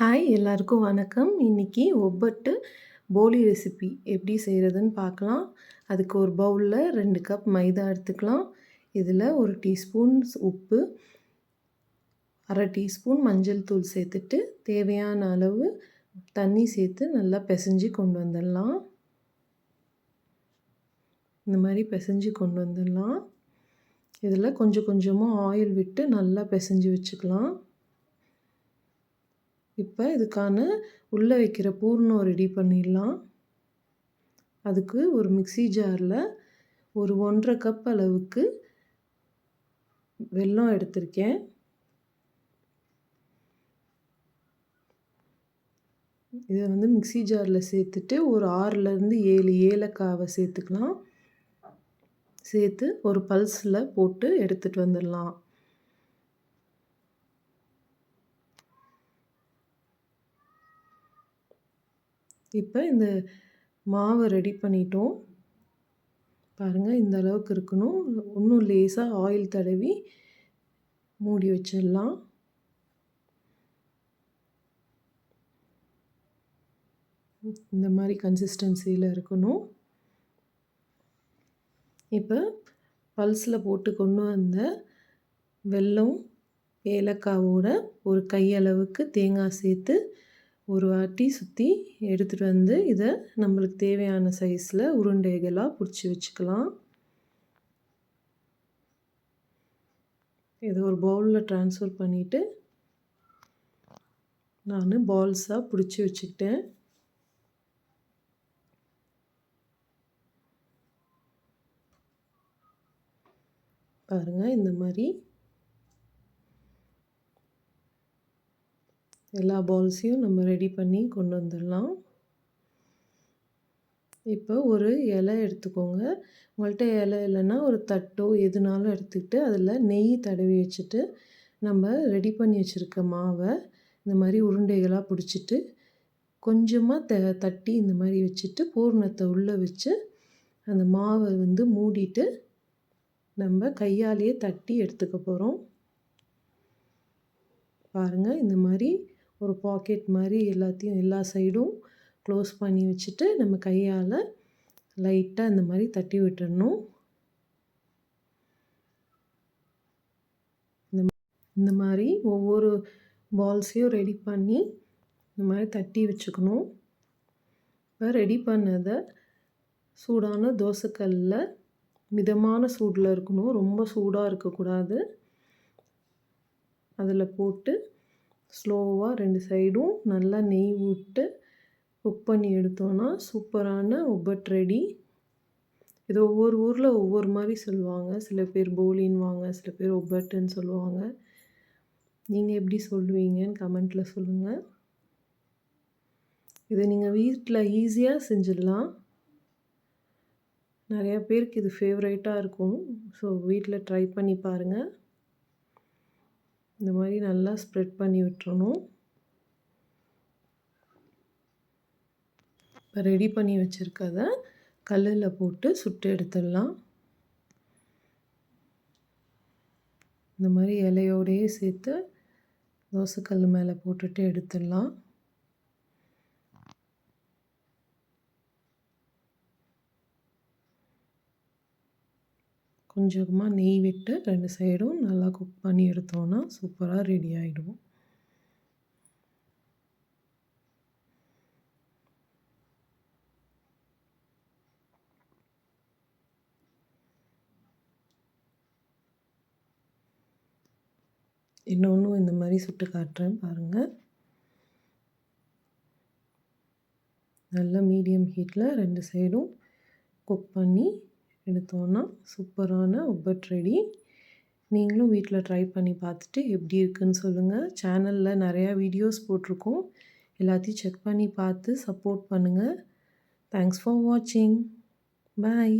Hi எல்லாருக்கும் வணக்கம். இன்றைக்கி ஒப்பட்டு போலி ரெசிபி எப்படி செய்கிறதுன்னு பார்க்கலாம். அதுக்கு ஒரு பவுலில் ரெண்டு கப் மைதா எடுத்துக்கலாம். இதில் ஒரு டீஸ்பூன் உப்பு அரை டீஸ்பூன் மஞ்சள் தூள் சேர்த்துட்டு தேவையான அளவு தண்ணி சேர்த்து நல்லா பிசைஞ்சு கொண்டு வந்துடலாம். இந்த மாதிரி பிசைஞ்சு கொண்டு வந்துடலாம். இதில் கொஞ்சம் கொஞ்சமாக ஆயில் விட்டு நல்லா பிசைஞ்சு வச்சுக்கலாம். இப்போ இதுக்கான உள்ளே வைக்கிற பூர்ணம் ரெடி பண்ணிடலாம். அதுக்கு ஒரு மிக்சி ஜாரில் ஒரு ஒன்றரை கப் அளவுக்கு வெல்லம் எடுத்திருக்கேன். இதை வந்து மிக்சி ஜாரில் சேர்த்துட்டு ஒரு ஆறுலேருந்து ஏழு ஏலக்காவை சேர்த்துக்கலாம். சேர்த்து ஒரு பல்ஸில் போட்டு எடுத்துகிட்டு வந்துடலாம். இப்போ இந்த மாவை ரெடி பண்ணிட்டோம். பாருங்கள் இந்த அளவுக்கு இருக்கணும். இன்னும் லேசாக ஆயில் தடவி மூடி வச்சிடலாம். இந்த மாதிரி கன்சிஸ்டன்சியில் இருக்கணும். இப்போ பல்ஸில் போட்டு கொண்டு வந்த வெல்லம் ஏலக்காவோட ஒரு கையளவுக்கு தேங்காய் சேர்த்து ஒரு வாட்டி சுற்றி எடுத்துகிட்டு வந்து இதை நம்மளுக்கு தேவையான சைஸில் உருண்டைகளாக பிடிச்சி வச்சுக்கலாம். இதை ஒரு பவுலில் ட்ரான்ஸ்ஃபர் பண்ணிவிட்டு நான் பால்ஸாக பிடிச்சி வச்சுக்கிட்டேன். பாருங்கள் இந்த மாதிரி எல்லா பால்ஸையும் நம்ம ரெடி பண்ணி கொண்டு வந்துடலாம். இப்போ ஒரு இலை எடுத்துக்கோங்க. உங்கள்கிட்ட இலை இல்லைன்னா ஒரு தட்டோ எதுனாலும் எடுத்துக்கிட்டு அதில் நெய் தடவி வச்சுட்டு நம்ம ரெடி பண்ணி வச்சுருக்க மாவை இந்த மாதிரி உருண்டைகளாக பிடிச்சிட்டு கொஞ்சமாக த தட்டி இந்த மாதிரி வச்சுட்டு பூர்ணத்தை உள்ளே வச்சு அந்த மாவை வந்து மூடிட்டு நம்ம கையாலேயே தட்டி எடுத்துக்க போகிறோம். பாருங்கள் இந்த மாதிரி ஒரு பாக்கெட் மாதிரி எல்லாத்தையும் எல்லா சைடும் க்ளோஸ் பண்ணி வச்சுட்டு நம்ம கையால் லைட்டாக இந்த மாதிரி தட்டி விட்டுடணும் இந்த இந்த மாதிரி ஒவ்வொரு பால்ஸையும் ரெடி பண்ணி இந்த மாதிரி தட்டி வச்சுக்கணும். இப்போ ரெடி பண்ணதை சூடான தோசைக்கல்லில் மிதமான சூடில் இருக்கணும். ரொம்ப சூடாக இருக்கக்கூடாது. அதில் போட்டு ஸ்லோவாக ரெண்டு சைடும் நல்லா நெய் விட்டு குக் பண்ணி எடுத்தோன்னா சூப்பரான ஒப்பட் ரெடி இது ஒவ்வொரு ஊரில் ஒவ்வொரு மாதிரி சொல்லுவாங்க. சில பேர் போலின்வாங்க சில பேர் ஒப்பட்டுன்னு சொல்லுவாங்க. நீங்கள் எப்படி சொல்லுவீங்கன்னு கமெண்ட்டில் சொல்லுங்கள் இதை நீங்கள் வீட்டில் ஈஸியாக செஞ்சிடலாம். நிறையா பேருக்கு இது ஃபேவரேட்டாக இருக்கும். ஸோ வீட்டில் ட்ரை பண்ணி பாருங்கள் இந்த மாதிரி நல்லா ஸ்ப்ரெட் பண்ணி விட்டுறணும். இப்போ ரெடி பண்ணி வச்சுருக்கத கல்லில் போட்டு சுட்டு எடுத்துடலாம். இந்த மாதிரி இலையோடையே சேர்த்து தோசைக்கல் மேலே போட்டுட்டு எடுத்துடலாம். கொஞ்சமாக நெய் விட்டு ரெண்டு சைடும் நல்லா குக் பண்ணி எடுத்தோன்னா சூப்பராக ரெடி ஆகிடும் இன்னொன்றும் இந்த மாதிரி சுட்டு காட்டுறேன் பாருங்கள் நல்லா மீடியம் ஹீட்டில் ரெண்டு சைடும் குக் பண்ணி எடுத்தோன்னா சூப்பரான ஒப்பட் ரெடி. நீங்களும் வீட்டில் ட்ரை பண்ணி பார்த்துட்டு எப்படி இருக்குன்னு சொல்லுங்கள் சேனலில் நிறையா வீடியோஸ் போட்டிருக்கோம். எல்லாத்தையும் செக் பண்ணி பார்த்து சப்போர்ட் பண்ணுங்கள் தேங்க்ஸ் ஃபார் வாட்சிங் பாய்